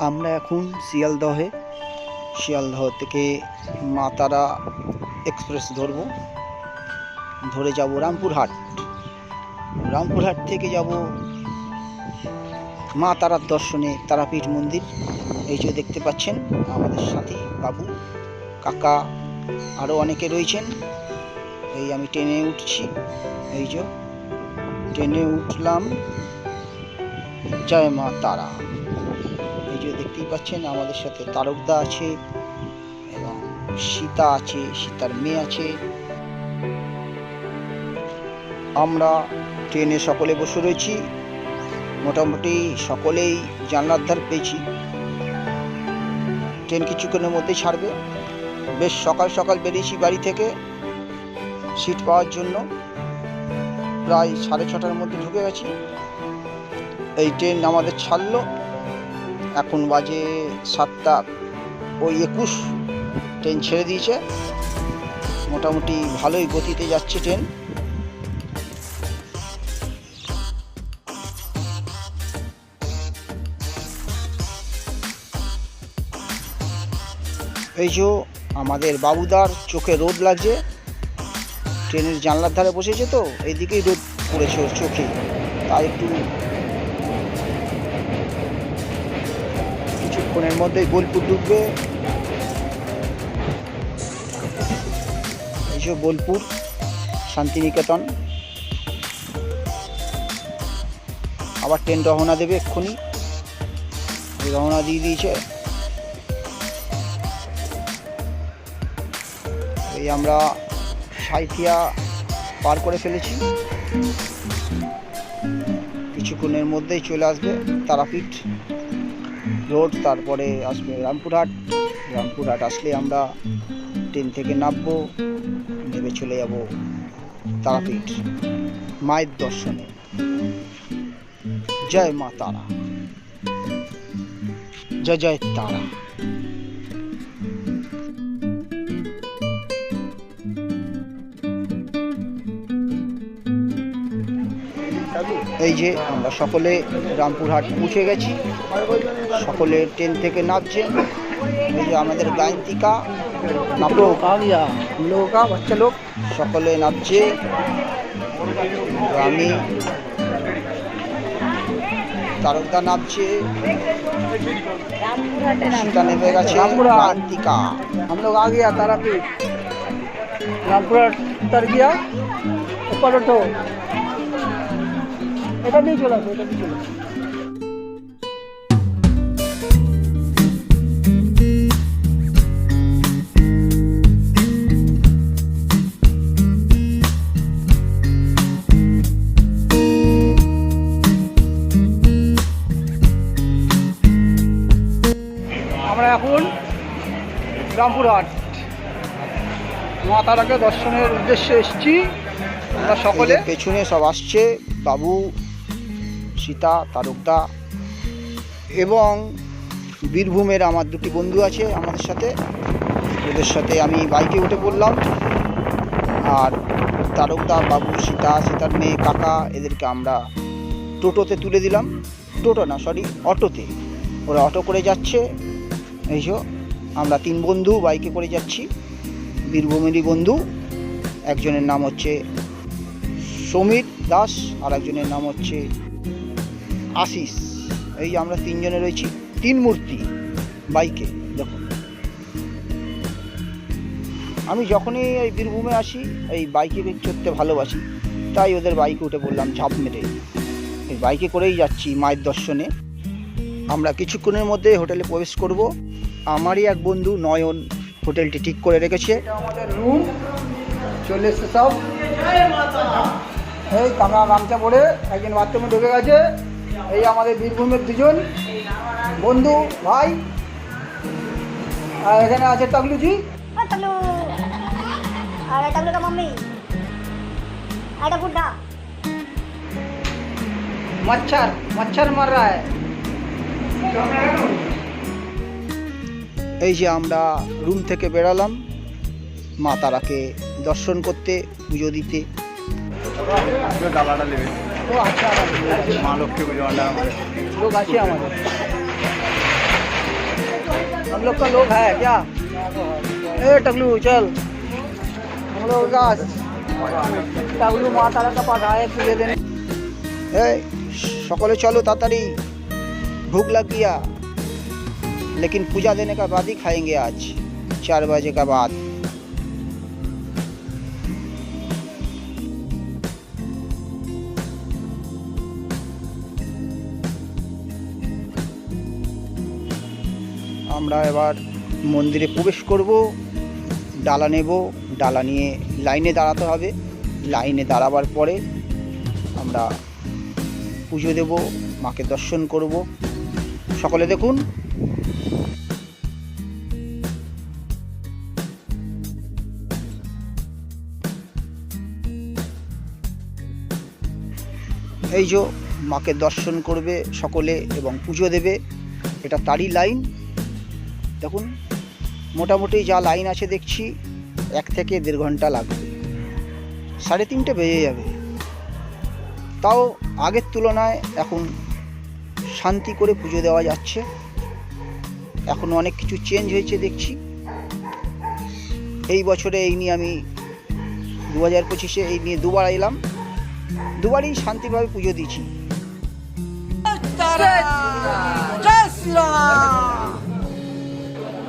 আমরা এখন শিয়ালদহে, শিয়ালদহ থেকে মাতারা এক্সপ্রেস ধরব। ধরে যাব রামপুরহাট। রামপুরহাট থেকে যাব মা তারার দর্শনে তারাপীঠ মন্দির। এই যে দেখতে পাচ্ছেন আমাদের সাথে বাবু, কাকা আরও অনেকে রয়েছেন। এই আমি ট্রেনে উঠছি। এই যে ট্রেনে উঠলাম জয় মা তারা। এই যে দেখতেই পাচ্ছেন, আমাদের সাথে তারকদা আছে এবং সীতা আছে, সীতার মেয়ে আছে। আমরা ট্রেনে সকলে বসে রয়েছি। মোটামুটি সকলেই জানলার ধার পেয়েছি। ট্রেন কিছুক্ষণের মধ্যেই ছাড়বে। বেশ সকাল সকাল বেরিয়েছি বাড়ি থেকে। সিট পাওয়ার জন্য প্রায় সাড়ে ছটার মধ্যে ঢুকে গেছি। এই ট্রেন আমাদের ছাড়লো। এখন বাজে সাতটা ওই একুশ। ট্রেন ছেড়ে দিয়েছে। মোটামুটি ভালোই গতিতে যাচ্ছে ট্রেন এই যে আমাদের বাবুদার চোখে রোদ লাগছে। ট্রেনের জানলার ধারে বসেছে তো এইদিকেই রোদ পড়েছে ওর চোখে। তাই একটু কিছুক্ষণের মধ্যেই বোলপুর ঢুকবে। এই যে বোলপুর, শান্তিনিকেতন। আবার ট্রেন রওনা দেবে এক্ষুনি। রওনা দিয়ে দিয়েছে। এই আমরা সাইথিয়া পার করে ফেলেছি। কিছুক্ষণের মধ্যেই চলে আসবে তারাপীঠ রোড, তারপরে আসবে রামপুরহাট। রামপুরহাট আসলে আমরা ট্রেন থেকে নামবো, নেমে চলে যাব তারাপীঠ মায়ের দর্শনে। জয় মা তারা, জয় জয় তারা। এই যে আমরা সকলে রামপুরহাট পৌঁছে গেছি সকলে ট্রেন থেকে নামছে এই যে আমাদের গায়ন্তিকা নামলো লোকা বাচ্চা লোক সকলে নামছে তো আমি তারকদা নামছে সীতা নেমে গেছে গায়ন্তিকা हम लोग आ गया तारापीठ रामपुरा उतर गया ऊपर उठो এটা দিয়ে চলে আসো, এটা আসো। আমরা এখন রামপুরহাট মা তারাকে দর্শনের উদ্দেশ্যে এসেছি আমরা সকলে পেছনে সব আসছে, বাবু সীতা, তারকদা এবং বীরভূমের আমার দুটি বন্ধু আছে আমাদের সাথে। ওদের সাথে আমি বাইকে উঠে পড়লাম। আর তারকদা, বাবু, সীতা, সীতার মেয়ে, কাকা এদেরকে আমরা টোটোতে তুলে দিলাম। টোটো না সরি অটোতে। ওরা অটো করে যাচ্ছে। এই আমরা তিন বন্ধু বাইকে করে যাচ্ছি। বীরভূমেরই বন্ধু। একজনের নাম হচ্ছে সমীর দাস আর একজনের নাম হচ্ছে আশিস। এই আমরা তিনজনে রয়েছি, তিন মূর্তি বাইকে দেখুন আমি যখনই এই বীরভূমে আসি, এই বাইকে চড়তে ভালোবাসি, তাই ওদের বাইকে উঠে পড়লাম ঝাঁপ মেরে। এই বাইকে করেই যাচ্ছি মায়ের দর্শনে। আমরা কিছুক্ষণের মধ্যে হোটেলে প্রবেশ করব। আমারই এক বন্ধু নয়ন হোটেলটি ঠিক করে রেখেছে। রুম চলে এসছে সব। এই কামরা গামছা পরে একজন বাথরুমে ঢুকে গেছে। এই আমাদের বীরভূমের দুজন বন্ধু ভাই আর এখানে আছে টগলুজি ও टकलू अरे टकलू का मम्मी अरे बुड्ढा मच्छर मच्छर मर रहा है এই যে আমরা রুম থেকে বেরালাম মা তারাকে দর্শন করতে পুজো দিতে ডালাটা নেবে ও আচ্ছা আমাদের মা লক্ষ্মী পুজো ভান্ডার আমাদের लोग अच्छे हैं हमारे हम लोग का लोग है क्या ए टगलू चल हम लोग का टगलू माँ तारा का पास आए पूरे दिन এই সকলে चलो ताड़ाताड़ी भूख लग गया लेकिन पूजा देने का बाद ही खाएंगे आज चार बजे का बाद আমরা এবার মন্দিরে প্রবেশ করব, ডালা নেব, ডালা নিয়ে লাইনে দাঁড়াতে হবে। লাইনে দাঁড়াবার পরে আমরা পুজো দেব, মাকে দর্শন করব। সকলে দেখুন। এই যে মাকে দর্শন করবে সকলে এবং পুজো দেবে, এটা তারই লাইন। দেখুন, মোটামুটি যা লাইন আছে দেখছি, এক থেকে দেড় ঘণ্টা লাগবে। সাড়ে তিনটে বেজে যাবে। তাও আগের তুলনায় এখন শান্তি করে পুজো দেওয়া যাচ্ছে। এখন অনেক কিছু চেঞ্জ হয়েছে দেখছি। এই বছরে এই নিয়ে আমি দু হাজার পঁচিশে এই নিয়ে দুবার এলাম। দুবারই শান্তিভাবে পুজো দিয়েছি।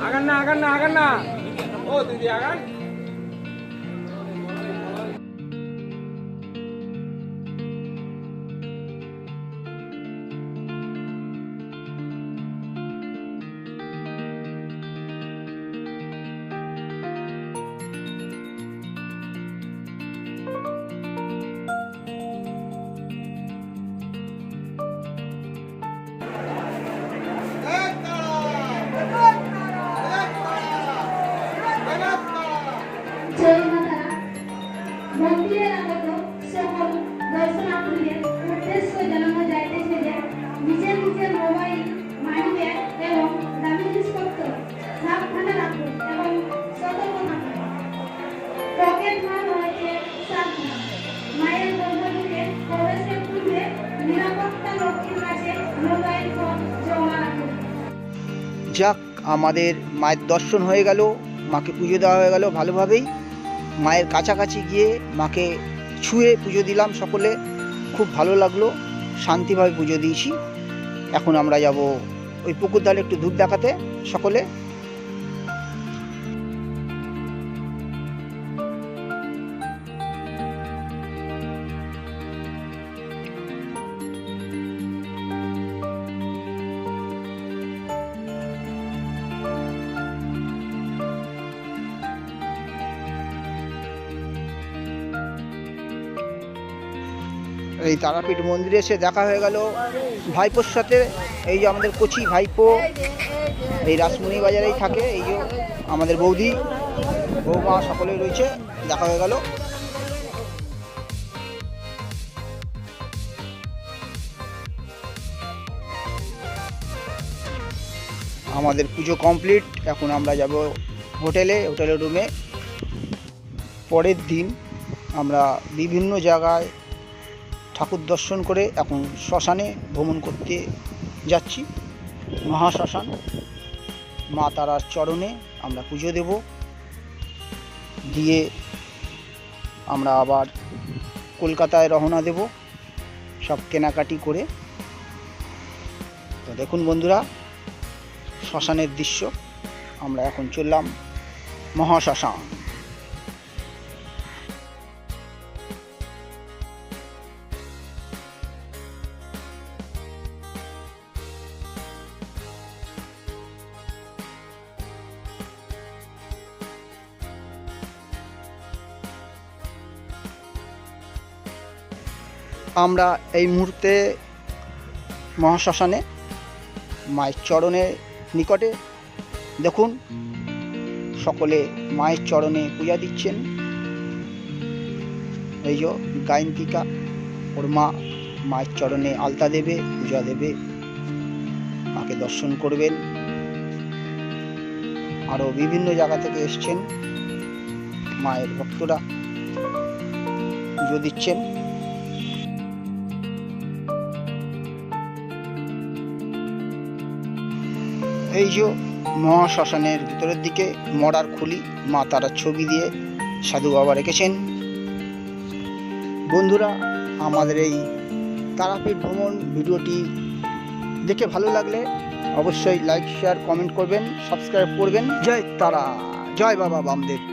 আগান না আগান না আগান না। ও দিদি আগান। যাক, আমাদের মায়ের দর্শন হয়ে গেল, মাকে পুজো দেওয়া হয়ে গেল ভালোভাবেই। মায়ের কাছাকাছি গিয়ে মাকে ছুঁয়ে পুজো দিলাম সকলে। খুব ভালো লাগল, শান্তিভাবে পুজো দিয়েছি। এখন আমরা যাব ওই পুকুর ধারে একটু ধূপ দেখাতে সকলে। এই তারাপীঠ মন্দিরে এসে দেখা হয়ে গেল ভাইপোর সাথে। এই যে আমাদের কচি ভাইপো, এই রাসমণি বাজারেই থাকে, এই যে আমাদের বৌদি। বৌমা সকলেই রয়েছে, দেখা হয়ে গেল। আমাদের পুজো কমপ্লিট, এখন আমরা যাব হোটেলে, হোটেলের রুমে। পরের দিন আমরা বিভিন্ন জায়গায় ঠাকুর দর্শন করে এখন শ্মশানে ভ্রমণ করতে যাচ্ছি। মহাশ্মশান, মা তারার চরণে আমরা পুজো দেব। দিয়ে আমরা আবার কলকাতায় রওনা দেব, সব কেনাকাটি করে। তো দেখুন বন্ধুরা, শ্মশানের দৃশ্য, আমরা এখন চললাম মহাশ্মশান। আমরা এই মুহূর্তে মহাশ্মশানে, মায়ের চরণের নিকটে। দেখুন, সকলে মায়ের চরণে পূজা দিচ্ছেন। এই যে গায়ন্তিকা, ওর মা মায়ের চরণে আলতা দেবে, পূজা দেবে। মাকে দর্শন করবেন। আরও বিভিন্ন জায়গা থেকে এসছেন মায়ের ভক্তরা। পুজো দিচ্ছেন। এই যে মহাশ্মশানের ভিতরের দিকে মরার খুলি, মা তারা ছবি দিয়ে সাধু বাবা রেখেছেন। বন্ধুরা, আমাদের এই তারাপীঠ ভ্রমণ ভিডিওটি দেখে ভালো লাগলে অবশ্যই লাইক শেয়ার কমেন্ট করবেন সাবস্ক্রাইব করবেন। জয় তারা, জয় বাবা বামদেব।